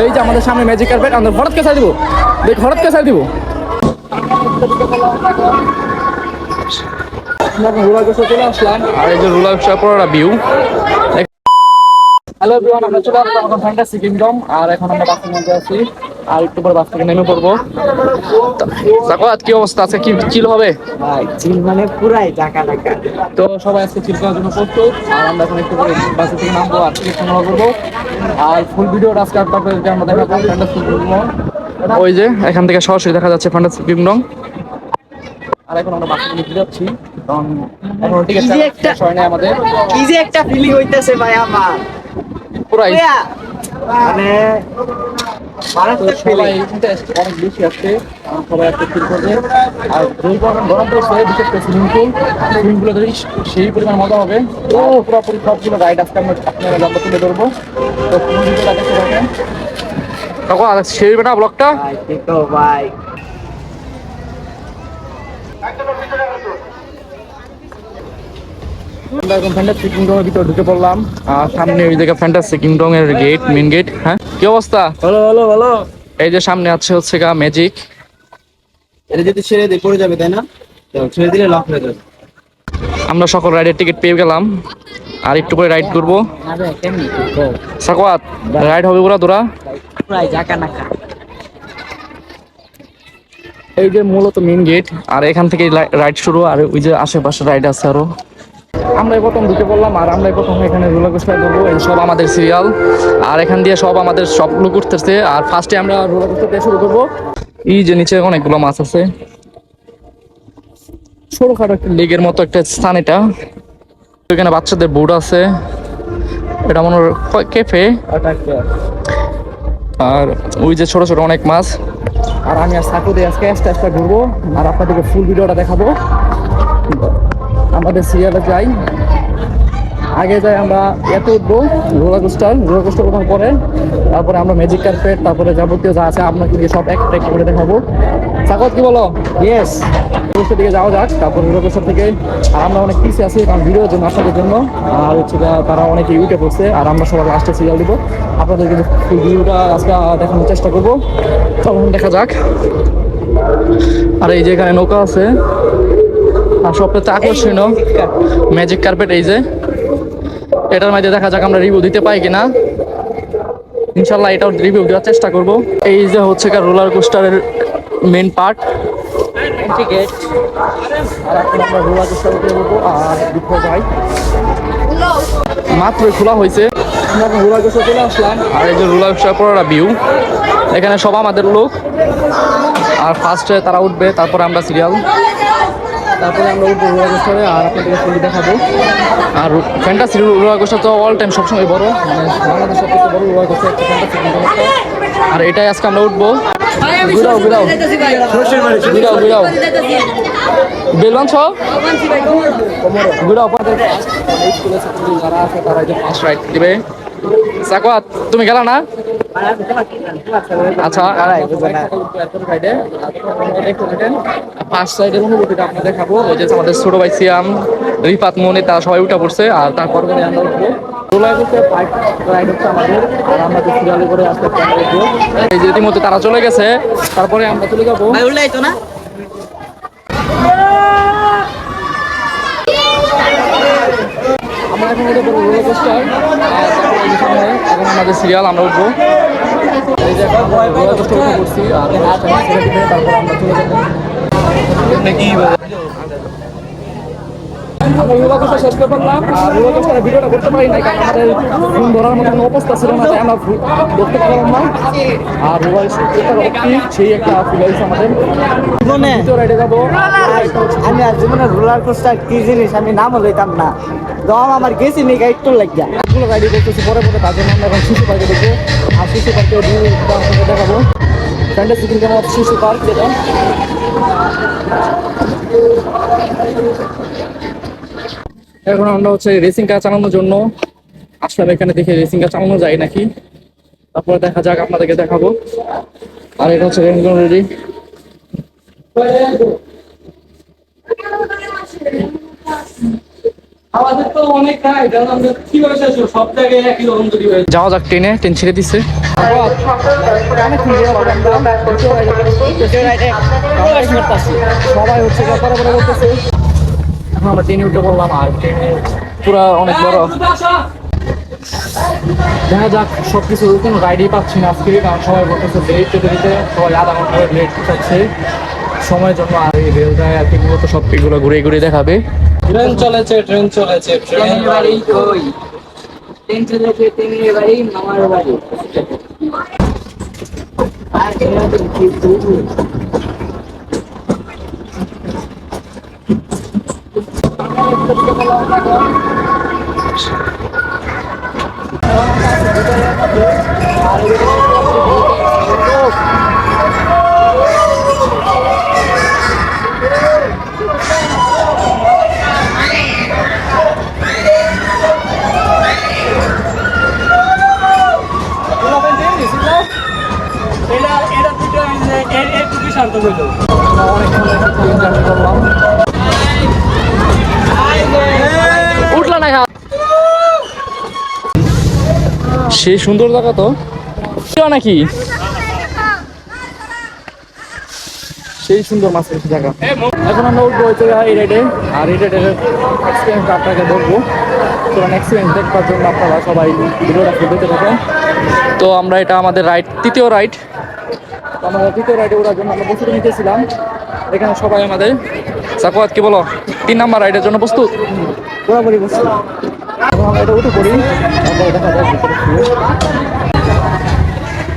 এই যে আমাদের সামনে ম্যাজিক কার্পেট আমাদের হঠাৎ কে ছাড় দিব। দেখ হঠাৎ কে ছাড় দিব। রোলার চলে আসলাম। আর এই যে রোলার কোস্টার পড়া ভিউ হ্যালো এভরিওয়ান আমরা চলে আসলাম ফ্যান্টাসি কিংডম আর এখন আমরা বাসের মধ্যে আছি। আর একটু পরে বাস থেকে নেমে পড়ব। সাকোয়াত কি অবস্থা? আছে কি চিল হবে? ভাই চিল মানে পুরাই টাকা টাকা তো সবাই আজকে চিল করার জন্য প্রস্তুত। আর আমরা এখন একটু পরে বাসে থেকে নামবো আর সংগ্রহ করব। আর ফুল ভিডিওটা আজকে আমরা দেখাবো ফ্যান্টাসি ওই যে এখান থেকে সরাসরি দেখা যাচ্ছে ফ্যান্টাসি আর এখন আমরা বাসে নিতে যাচ্ছি। কারণ এখন টিকিট যে একটা- হয় না আমাদের। কি যে একটা ফিলিং হইতেছে ভাই আমার। পুরাই মানে তো সবাই ইন্টারেস্ট অনেক বেশি আছে সবাই একটা ফিল করবে। আর যেই পরিমাণ গরম পড়ছে বিশেষ করে সুইমিং পুল সুইমিং পুলে যদি সেই পরিমাণ মজা হবে। তো পুরোপুরি সবগুলো রাইড আজকে আমরা আপনারা তুলে ধরবো। তো কোন ভিডিওটা দেখতে পাবেন তখন সেই বেটা ব্লগটা ভাই আমরা এখন ফ্যান্টাসি কিংডমের ভিতরে ঢুকে পড়লাম। আর সামনে ওই জায়গায় ফ্যান্টাসি কিংডমের গেট মেন গেট হ্যাঁ? কি অবস্থা? হলো হলো হলো এই যে সামনে আছে হচ্ছে গা ম্যাজিক এটা যদি ছেড়ে দিয়ে পড়ে যাবে তাই না? ছেড়ে দিলে লক হয়ে যাবে। আমরা সকল রাইডের টিকিট পেয়ে গেলাম। আর একটু করে রাইড করব। সাকওয়াত রাইড হবে পুরা তোরা? এই যে মূলত মেন গেট আর এখান থেকে রাইড শুরু। আর ওই যে আশেপাশে রাইড আছে আরও। আমরাই প্রথম ঢুকে পড়লাম, আর আমরাই প্রথম এখানে রোলার কোস্টার করব এই সব আমাদের সিরিয়াল আর এখান দিয়ে সব আমাদের সবগুলো করতেছে আর ফার্স্টে আমরা রোলার কোস্টার দিয়ে শুরু করব। এই যে নিচে অনেকগুলো মাছ আছে। ছোটখাটো একটা লেগের মতো একটা স্থান এটা। এখানে বাচ্চাদের বোর্ড আছে। এটা মনে কেফে আর ওই যে ছোট ছোট অনেক মাছ। আর আমি আর সাকু দিয়ে আজকে আস্তে আস্তে ঘুরবো। আর আপনাদেরকে ফুল ভিডিওটা দেখাবো। আমাদের সিরিয়ালে যাই। আগে যাই আমরা এতে উঠবো রোলার কোস্টার রোলার কোস্টার ওঠার পরে তারপরে আমরা ম্যাজিক কার্পেট তারপরে যাবতীয় যা আছে আপনাকে দিয়ে সব এক এক করে দেখাবো। সাকত কি বলো? ইয়েস কোস্টার দিকে যাওয়া যাক তারপর রোলার কোস্টার থেকে। আর আমরা অনেক পিছিয়ে আছি কারণ ভিডিওর জন্য আপনাদের জন্য। আর হচ্ছে তারা অনেকে ইউটে পড়ছে আর আমরা সবার লাস্টে সিরিয়াল দিব। আপনাদেরকে ফুল ভিডিওটা আজকে দেখানোর চেষ্টা করব। তখন দেখা যাক। আর এই যে এখানে নৌকা আছে আর সবচেয়ে আকর্ষণীয়। ম্যাজিক কার্পেট এই যে। এটার মধ্যে দেখা যাক আমরা রিভিউ দিতে পাই কিনা। ইনশাল্লাহ এটাও রিভিউ দেওয়ার চেষ্টা করব। এই যে হচ্ছে রোলার কোস্টারের মেন পার্ট টিকেট কোস্টার উঠে মাত্রই খোলা হয়েছে। আমরা কোস্টার চলে আসলাম আর এই যে রোলার কোস্টার পড়া ভিউ এখানে সব আমাদের লোক। আর ফার্স্টে তারা উঠবে, তারপরে আমরা সিরিয়াল তারপরে আমরা রোলার কোস্টারে আর আপনাদেরকে ফুল দেখাবো। আর ফ্যান্টাসি কোস্টার তো অল টাইম সবসময় বড়। মানে বাংলাদেশ সবথেকে বড় ফ্যান্টাসি আর এটাই আজকে আমরা উঠবো। ঘুরাও ঘুরাও। ঘুরাও ঘুরাও। বেলবান ছ ঘুরাও ছাত্রী যারা আছে, তারা এই যে ফার্স্ট রাইড দিবে। সাকওয়াত তুমি গেলা না? আচ্ছা ফার্স্ট সাইডের অনুভূতিটা আপনাদের দেখাবো। ওই যে আমাদের ছোট ভাই সিয়াম রিফাত মনে তারা সবাই উঠে পড়ছে আর তারপর আমরা উঠবো। এই যে ইতিমধ্যে তারা চলে গেছে তারপরে আমরা চলে যাব। ভাই উল্লাই তো না? আমরা এখন রোলার কোস্টার সামনে এখন আমাদের সিরিয়াল আমরা উঠবো। পড়ছি আর আমরা চলে যাব। আমরা রোলার কোস্টার শেষ করে ফেললাম। আর রোলার কোস্টারের ভিডিওটা করতে পারি নাই কারণ আমাদের ফোন ধরার মতো কোনো অবস্থা ছিল না তাই আমরা ফু- দেখতে পারলাম না। আর রোলার কোস্টার অব্দি সেই একটা ফিল হয়েছে আমাদের। জীবনে দ্বিতীয় রাইডে যাব। আমি আর জীবনে রোলার কোস্টার কি জিনিস আমি নামও লইতাম না। দম আমার গেছি নি গাইড তো লাগিয়া। সবগুলো রাইডে করতেছি পরে পরে তার জন্য আমরা এখন শিশু পার্কে দেখব। আর শিশু পার্কে দেখাবো। ফ্যান্টাসি শিশু পার্ক যেটা। এখন আমরা হচ্ছে রেসিং কার চালানোর জন্য আসলাম এখানে দেখে রেসিং কার চালানো যায় নাকি? তারপরে দেখা যাক আপনাদেরকে দেখাবো। আর এটা হচ্ছে রেনগন রেডি যাওয়া যাক ট্রেনে ট্রেন ছেড়ে দিচ্ছে সবাই হচ্ছে আমরা ট্রেনে উঠে পড়লাম আর ট্রেনে পুরা অনেক বড়। দেখা যাক সব কিছু কোনো রাইডই পাচ্ছি না আজকে কারণ সবাই বলতেছে লেট যেতে দিতে। সবাই আধা ঘণ্টা লেট পাচ্ছে সময়ের জন্য আর এই রেলটায় আর কি মূলত সব এগুলো ঘুরে ঘুরে দেখাবে। ট্রেন চলেছে ট্রেন চলেছে ট্রেন আর সেই সুন্দর জায়গা তো। নাকি? সেই সুন্দর মাছের জায়গা। এখন আমরা উঠবো হচ্ছে এই রাইডে আর এই রাইডের এক্সপিরিয়েন্স আপনাকে বলব। তো এক্সপিরিয়েন্স দেখবার জন্য আপনারা সবাই ভিডিওটা দেখতে থাকেন। তো আমরা এটা আমাদের রাইড তৃতীয় রাইড আমরা তৃতীয় রাইডে ওঠার জন্য আমরা প্রস্তুতি নিতেছিলাম। এখানে সবাই আমাদের। সাকুয়াত কি বলো? তিন নাম্বার রাইডের জন্য প্রস্তুত? পুরোপুরি বসছি এখন আমরা এটা উঠে পড়ি।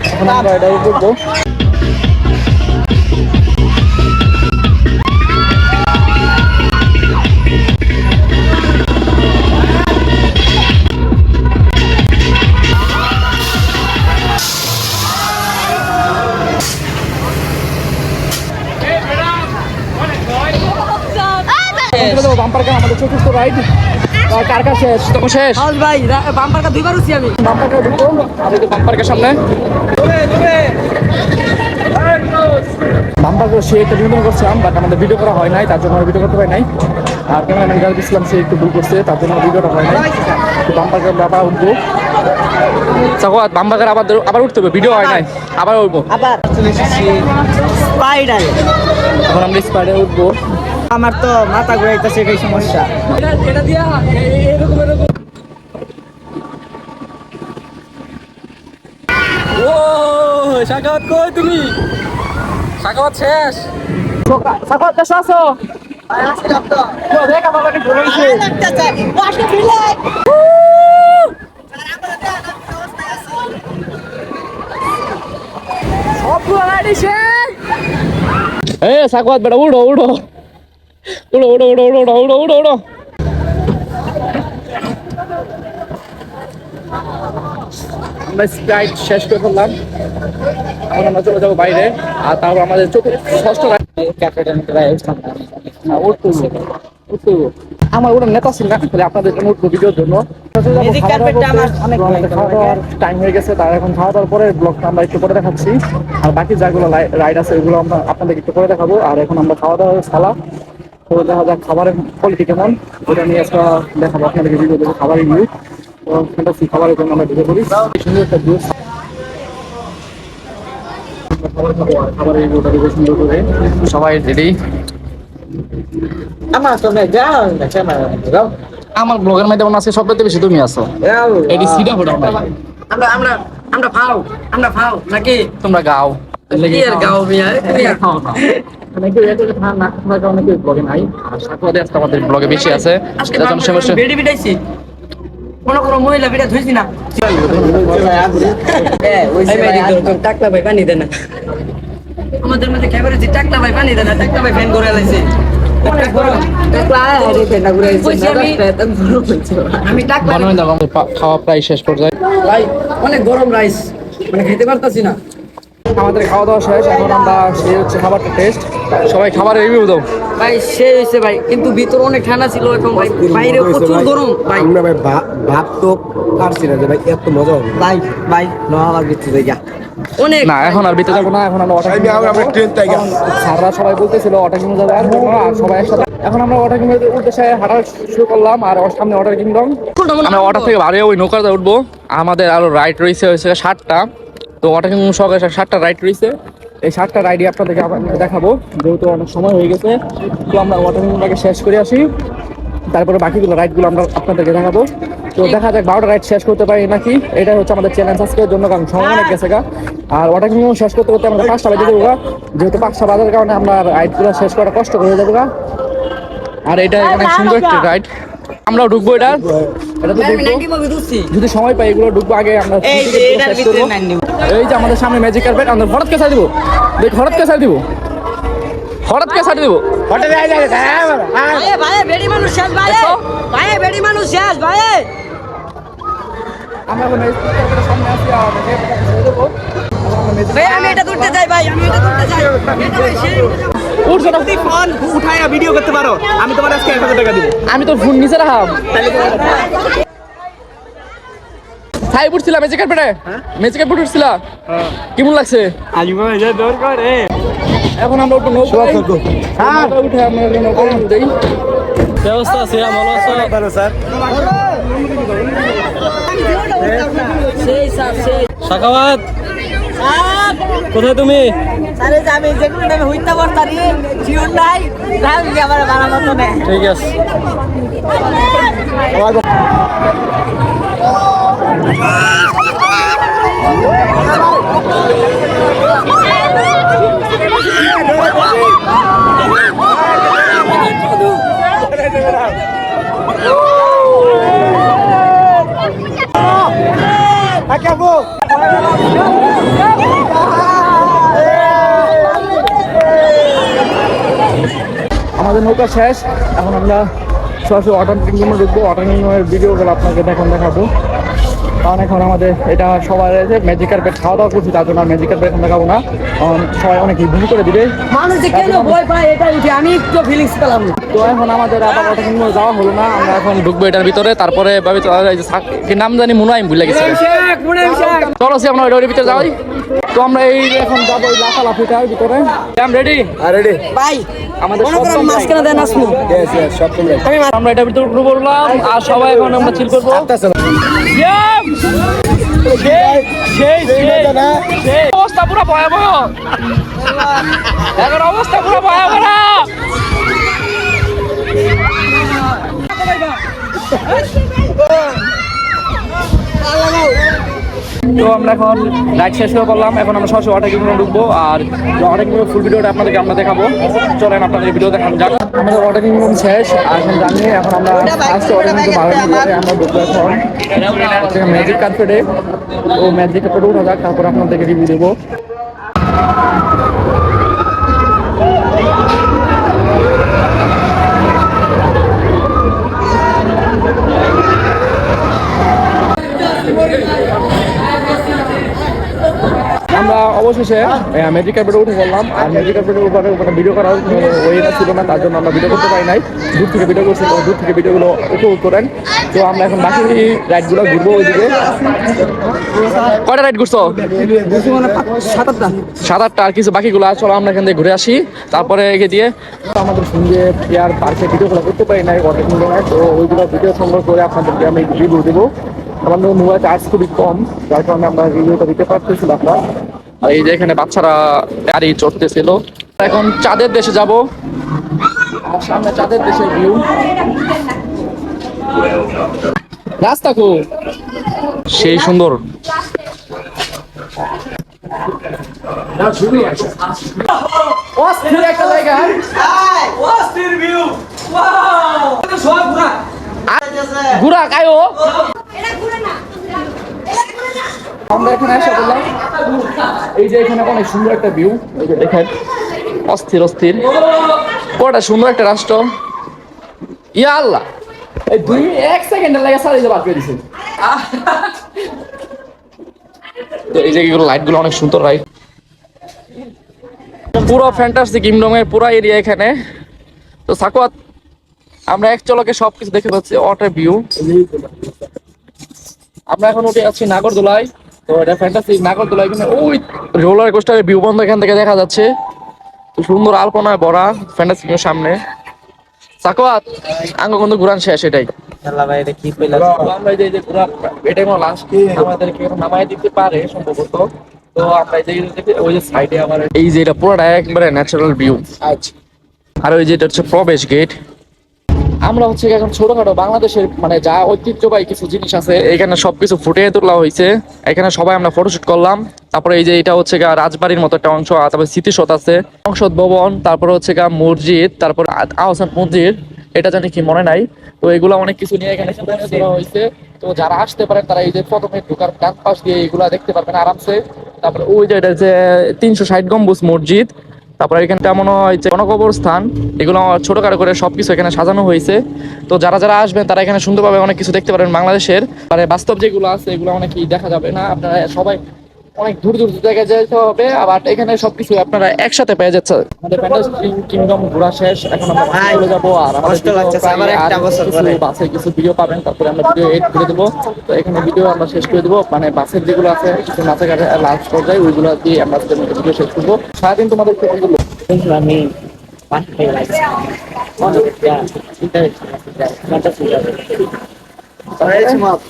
এখন আমরা এটা উঠবো বাম্পার কেন আমাদের চতুর্থ রাইড কার কার শেষ তখন শেষ। ভাই দুইবার উঠছি আমি। বাম্পার সামনে। বাম্পার সে একটা বিনোদন করছিলাম বাট আমাদের ভিডিও করা হয় নাই তার জন্য ভিডিও করতে পারি নাই। আর ক্যামেরাম্যান সে একটু ভুল করছে তার জন্য ভিডিওটা হয় নাই। তো বাম্পার কার আবার উঠবো। বাম্পার আবার আবার উঠতে হবে ভিডিও হয় নাই আবার উঠবো। আবার। এখন আমরা স্পাইডে উঠবো। আমার তো মাথা ঘুরাইতেছে এটাই সমস্যা। এটা দিয়া এরকম এরকম। ও শাকাওয়াত কই তুমি? শাকাওয়াত শেষ। আসো দেখ আমার বাড়ি ঘুরেছে এ সাকওয়াত বেটা উড়ো উড়ো আমরা স্প্রাইট শেষ করে ফেললাম। এখন আমরা চলে যাব বাইরে। আর তারপর আমাদের ষষ্ঠ আমার ওটা নেতা ছিল না তাহলে আপনাদের জন্য উঠবো ভিডিওর জন্য। টাইম হয়ে গেছে। তার এখন খাওয়া দাওয়ার পরে ব্লগটা আমরা একটু পরে দেখাচ্ছি। আর বাকি যেগুলো রাইড আছে ওগুলো আমরা আপনাদের একটু পরে দেখাবো। আর এখন আমরা খাওয়া দাওয়া সালা তো দেখা যাক খাবারের কোয়ালিটি কেমন? ওটা নিয়ে আজকে দেখাবো আপনাদেরকে ভিডিও দেবো খাবারের রিভিউ তো ফ্যান্টাসি খাবারের জন্য আমরা ভিডিও করি সুন্দর একটা খাবারের দেবো সুন্দর করে। সবাই রেডি আমার যাও যাও। আমার ব্লগের মাধ্যমে আছে সবথেকে বেশি তুমি আছো। এডি সিডা ফটো আমরা আমরা আমরা ফাও আমরা ফাও নাকি? তোমরা গাও। কি গাও মিয়া অনেকে এটা ধান না থাকার কারণে কেউ ব্লগে নাই আর সাথে আজকে আমাদের ব্লগে বেশি আছে আজকে সমস্যা বেডি বিটাইছি করো মহিলা বিটা ধুইছি না এই মেয়ে দেখো, তোর টাকলা ভাই পানি দেয় আমাদের মধ্যে ক্যামেরা যে টাকলা ভাই পানি দেয় টাকলা ভাই ফ্যান করে লাইছে কইছি আমি আমি টাকলা বানানো দেখো আমাদের পা- খাওয়া প্রায় শেষ পর্যায়ে। অনেক গরম রাইস। মানে খেতে পারতাছি না। আমাদের খাওয়া দাওয়া শেষ এখন আমরা সেই হচ্ছে খাবারটা টেস্ট সবাই খাবারের রিভিউ দাও। ভাই সে হয়েছে ভাই কিন্তু ভিতরে অনেক ঠান্ডা ছিল এখন ভাই বাইরে প্রচুর গরম ভাই। আমরা ভাই ভা- ভাত তো পারছি না যে ভাই এত মজা হবে। ভাই ভাই নো আমার ভিতরে দেখা অনেক। না এখন আর বিতে যাব না এখন আমরা অটা আমি আমরা ট্রেন থেকে স্যাররা সবাই বলতেছিল অটা কিনে যাবে আর সবাই একসাথে এখন আমরা অটা কিনে উদ্দেশ্যে হাঁটা শুরু করলাম আর ওর সামনে অটার কিংডম আমরা অটো থেকে ভারী ওই নৌকাতে উঠবো। আমাদের আরও রাইড রয়েছে হয়েছে ষাটটা তো অটো কিংডম সহকারে ষাটটা রাইড রয়েছে। এই সাতটা রাইডই আপনাদেরকে আবার দেখাবো যেহেতু অনেক সময় হয়ে গেছে। তো আমরা অটো কিংডমটাকে শেষ করে আসি। তারপরে বাকিগুলো রাইডগুলো আমরা আপনাদেরকে দেখাবো। তো দেখা যাক বারোটা রাইড শেষ করতে পারি নাকি? এটা হচ্ছে আমাদের চ্যালেঞ্জ আজকের জন্য কারণ সময় অনেক গেছে গা। আর ওটা কিন্তু শেষ করতে করতে আমাদের পাঁচটা বাজে দেবো যেহেতু পাঁচটা বাজার কারণে আমরা রাইডগুলো শেষ করা কষ্ট করে দেবো আর এটা এখানে সুন্দর একটা রাইড আমরাও ঢুকবো এটা। এটা তো যদি সময় পাই এগুলো ঢুকবো আগে আমরা এই যে আমাদের সামনে ম্যাজিক কার্পেট আমরা হঠাৎ কে সাইড দিব? দেখ হঠাৎ কে সাইড দিব? হঠাৎ কে সাইড দিব? ভাই ভাই বেড়ি মানুষ শেষ ভাই ভাই বেড়ি মানুষ শেষ ভাই আমরা এখন সামনে আর আমরা ভাই আমি এটা তুলতে চাই ভাই আমি এটা তুলতে চাই। এটা ভাই সেই উঠছো না ফোন উঠায়া ভিডিও করতে পারো আমি তোমার আজকে এক হাজার টাকা দিব আমি তো ফোন নিচে রাখাম ছাই উঠছিলাম ম্যাজিক কার্পেটে ম্যাজিক কার্পেট উঠছিলা? কেমন লাগছে? আজু ভাই যা দরকার এ এখন আমরা একটু নৌকা নৌকা উঠে আমরা নৌকা দেই। ব্যবস্থা আছে ভালো আছে। স্যার সেই স্যার। সেই সাকাওয়াত কোথায় তুমি? আরে যে আমি নৌকা শেষ। এখন আমরা সরাসরি অটার কিংডমে ঢুকবো অটার কিংডমের ভিডিওগুলো আপনাকে এখন দেখাবো। কারণ এখন আমাদের এটা সবাই রয়েছে ম্যাজিক কার্পেট খাওয়া দাওয়া করছি তার জন্য ম্যাজিক কার্পেট এখন দেখাবো না। কারণ সবাই অনেক ভুল করে দিবে। মানুষ যে কেন ভয় পায় এটা উঠে? আমি একটু ফিলিংস পেলাম। তো এখন আমাদের আবার অটো কিংডমে যাওয়া হলো না। আমরা এখন ঢুকবো এটার ভিতরে। তারপরে ভাবি তো যে কি নাম জানি মনে হয় ভুলে গেছি। চলো সে আমরা ওইটার ভিতরে যাই। তো আমরা এই এখন যাব এই লাফালাফিটার ভিতরে। আম রেডি রেডি ভাই আমাদের দেন আসমু? আমরা এটা ভিতরে পড়লাম আর সবাই এখন আমরা চিল করব। অবস্থা পুরো ভয়াবহ এখন অবস্থা পুরো ভয়াবহ তো আমরা এখন রাইড শেষ করে করলাম এখন আমরা সরাসরি অটো কিংডমে ঢুকবো আর অটো কিংডমের ফুল ভিডিওটা আপনাদেরকে আমরা দেখাবো। চলেন আপনাদের ভিডিও দেখান যাক। আমাদের অটো কিংডম শেষ আর এখন জানি এখন আমরা ফার্স্ট অটো কিংডম ভালো করে আমরা ঢুকবো এখন। ম্যাজিক কার্পেটে ও ম্যাজিক কার্পেটে উঠা যাক তারপর আপনাদেরকে রিভিউ দেবো আমরা অবশেষে ম্যাজিক কার্পেটে উঠে পড়লাম। আর ম্যাজিক কার্পেটের উপরে উপরে ভিডিও করার ওয়েটা ছিল না, তার জন্য আমরা ভিডিও করতে পারি নাই। দূর থেকে ভিডিও করছি দূর থেকে ভিডিওগুলো উপভোগ করেন। তো আমরা এখন বাকি রাইডগুলো ঘুরবো ওইদিকে। কয়টা রাইড ঘুরছো? সাত আটটা আর কিছু বাকিগুলো, চলো আমরা এখান থেকে ঘুরে আসি। তারপরে এগে দিয়ে, আমাদের সঙ্গে প্লেয়ার পার্কে ভিডিওগুলো করতে পারি নাই, অনেক তো ওইগুলো ভিডিও সংগ্রহ করে আপনাদেরকে আমি রিভিউ দেবো। আমাদের মোবাইল চার্জ খুবই কম, যার কারণে আমরা রিভিউটা দিতে পারতেছিলাম না। আর এই যে এখানে বাচ্চারা গাড়ি চড়তেছিল। এখন চাঁদের দেশে যাব। সামনে চাঁদের দেশের ভিউ রাস্তা খুব। সেই সুন্দর। অস্থির একটা জায়গা। ঘুরা কায়ো আমরা এখানে এসে বললাম, এই যে এখানে অনেক সুন্দর একটা ভিউ দেখেন, অস্থির অস্থির। কটা সুন্দর একটা রাষ্ট্র। ইয়া আল্লাহ। এই দুই এক সেকেন্ডের লাগে সারিয়ে বাদ করে দিছে। তো এই যে লাইটগুলো অনেক সুন্দর রাইট পুরো ফ্যান্টাসি কিংডম এর পুরো এরিয়া এখানে। তো সাকুয়াত, আমরা এক চলকে সবকিছু দেখে পাচ্ছি ওয়াটার ভিউ আমরা এখন উঠে যাচ্ছি নাগরদোলায়। তো এটা ফ্যান্টাসি নাগরদোলায় এখানে ওই রোলার কোস্টারের ভিউ বন্ধ এখান থেকে দেখা যাচ্ছে। তো সুন্দর আলপনায় ভরা ফ্যান্টাসি সামনে। সাকুয়াত আঙ্গ কিন্তু ঘুরান শেষ এটাই। এটা যে- যে আমার লাস্ট আমাদেরকে নামায় দিতে পারে সম্ভবত? তো আমরা যে ওই যে সাইডে আমার এই যে এটা পুরোটা একবারে ন্যাচারাল ভিউ আচ্ছা। আর ওই যেটা হচ্ছে প্রবেশ গেট আমরা হচ্ছে এখন ছোটখাটো বাংলাদেশের মানে যা ঐতিহ্যবাহী কিছু জিনিস আছে, এখানে সবকিছু ফুটিয়ে তোলা হয়েছে। এখানে সবাই আমরা ফটোশুট করলাম। তারপরে এই যে এটা হচ্ছে গা রাজবাড়ির মতো একটা অংশ, তারপরে স্মৃতিসৌধ আছে। সংসদ ভবন, তারপরে হচ্ছে গা মসজিদ, তারপর আহসান মন্দির, এটা জানি কি মনে নাই। তো এগুলো অনেক কিছু নিয়ে এখানে হয়েছে। তো যারা আসতে পারেন, তারা এই যে প্রথমে ঢোকার ডান পাশ দিয়ে এগুলা দেখতে পারবেন আরামসে। তারপরে ওই যে এটা যে তিনশো ষাট গম্বুজ মসজিদ তারপরে এখানে তেমন হয় যে গণকবরস্থান, এগুলো ছোটখাটো করে সবকিছু এখানে সাজানো হয়েছে। তো যারা যারা আসবেন, তারা এখানে সুন্দরভাবে অনেক কিছু দেখতে পারেন বাংলাদেশের। মানে বাস্তব যেগুলো আছে, এগুলো অনেকেই দেখা যাবে না। আপনারা সবাই অনেক দূর দূর জায়গায় যেতে হবে আবার এখানে সবকিছু আপনারা একসাথে পেয়ে যাচ্ছে। আমাদের ফ্যান্টাসি কিংডম ঘোরা শেষ এখন আমরা চলে যাব আর আমাদের কষ্ট লাগতেছে, আবার একটা আর বছর কিছু পরে। বাসে কিছু ভিডিও পাবেন তারপরে আমরা ভিডিও এড করে দেবো। তো এখানে ভিডিও আমরা শেষ করে দেবো মানে বাসের যেগুলো আছে কিছু নাচে ঘাটে লাস্ট পর্যায়ে ওইগুলো দিয়ে আমরা ভিডিও শেষ করব। সারাদিন তোমাদের বলব? আমি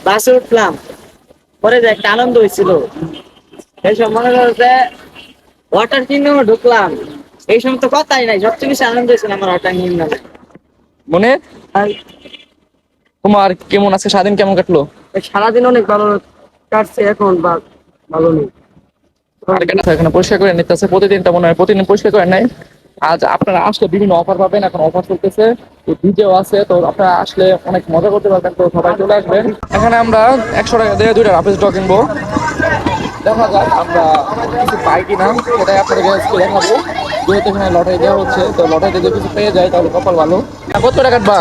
বাসে উঠলাম পরে যে একটা আনন্দ হয়েছিল। সব মনে করো যে ওয়াটার কিংডমে ঢুকলাম। এই সময় তো কথাই নাই সবচেয়ে বেশি আনন্দ হয়েছিল আমার ওয়াটার কিংডমে মনে? তোমার কেমন আজকে সারাদিন কেমন কাটলো? সারাদিন অনেক ভালো কাটছে এখন বা ভালো নেই। আর কেন এখানে পরিষ্কার করে নিতে আছে প্রতিদিনটা মনে হয় প্রতিদিন পরিষ্কার করে নাই আজ আপনারা আসলে বিভিন্ন অফার পাবেন, এখন অফার চলতেছে, তো ডিজেও আছে, তো আপনারা আসলে অনেক মজা করতে পারবেন, তো সবাই চলে আসবেন। এখানে আমরা একশো টাকা দিয়ে দুইটা রাফেজ ডগ কিনবো। দেখা যাক আমরা কিছু পাই কিনা, সেটাই আপনাদেরকে আজকে দেখাবো। যেহেতু এখানে লটারি দেওয়া হচ্ছে, তো লটারি যদি কিছু পেয়ে যায়, তাহলে কপাল ভালো। কত টাকা কাটবা?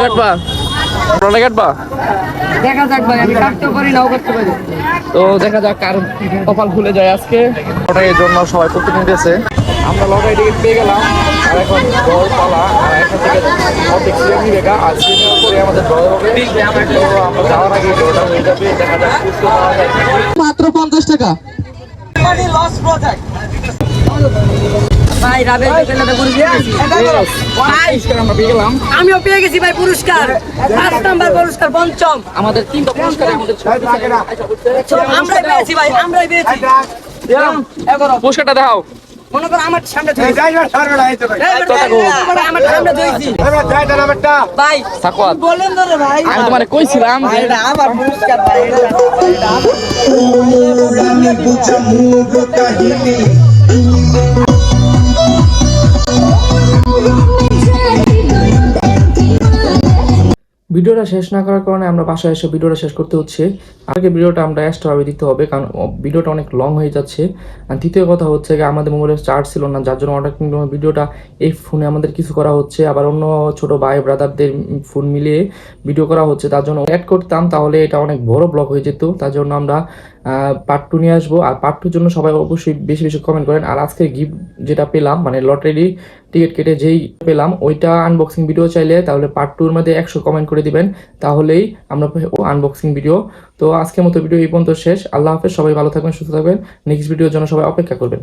কাটবা? কাটবা? দেখা যাক ভাই আমি কাটতেও পারি নাও করতে পারি। তো দেখা যাক কার কপাল খুলে যায় আজকে। লটারির জন্য সবাই প্রস্তুতি নিতেছে। আমরা লটারি টিকিট পেয়ে গেলাম। আর এখন ড্র পালা। আর এখান থেকে অর্ধেক সিএম নিবে আর সিএম নেওয়ার পরে আমাদের ড্র হবে। তো আমরা যাওয়ার আগে হয়ে যাবে। দেখা যাক সুস্থ পাওয়া যায় মাত্র পঞ্চাশ টাকা। ভাই রাবের পুরস্কার আমিও পেয়ে গেছি ভাই পুরস্কার পাঁচ নাম্বার পুরস্কার পঞ্চম আমাদের তিনটা পুরস্কার আমরাই পেয়েছি ভাই আমরাই পেয়েছি পুরস্কারটা দেখাও মনে করো আমার সামনে ভাই সাকওয়াত বলেন তো ভাই আমি তোমার কইছিলাম যে পুরস্কার ভাই ভিডিওটা শেষ না করার কারণে আমরা বাসায় এসে ভিডিওটা শেষ করতে হচ্ছে। আগে ভিডিওটা আমরা এক্সট্রাভাবে দিতে হবে, কারণ ভিডিওটা অনেক লং হয়ে যাচ্ছে। আর দ্বিতীয় কথা হচ্ছে যে আমাদের মোবাইলে চার্জ ছিল না, যার জন্য অর্ডার কিংডমের ভিডিওটা এই ফোনে আমাদের কিছু করা হচ্ছে। আবার অন্য ছোট ভাই ব্রাদারদের ফোন মিলিয়ে ভিডিও করা হচ্ছে। তার জন্য অ্যাড করতাম, তাহলে এটা অনেক বড় ব্লক হয়ে যেত। তার জন্য আমরা পার্ট টু নিয়ে আসব। আর পার্ট টুর জন্য সবাই অবশ্যই বেশি বেশি কমেন্ট করেন। আর আজকে গিফট যেটা পেলাম মানে লটারি টিকিট কেটে যেই পেলাম, ওইটা আনবক্সিং ভিডিও চাইলে তাহলে পার্ট টুর মধ্যে একশো কমেন্ট করে দিবেন। তাহলেই আমরা আনবক্সিং ভিডিও তো আজকের মতো ভিডিও এই পর্যন্ত শেষ। আল্লাহ হাফেজ, সবাই ভালো থাকবেন, সুস্থ থাকবেন। নেক্সট ভিডিওর জন্য সবাই অপেক্ষা করবেন।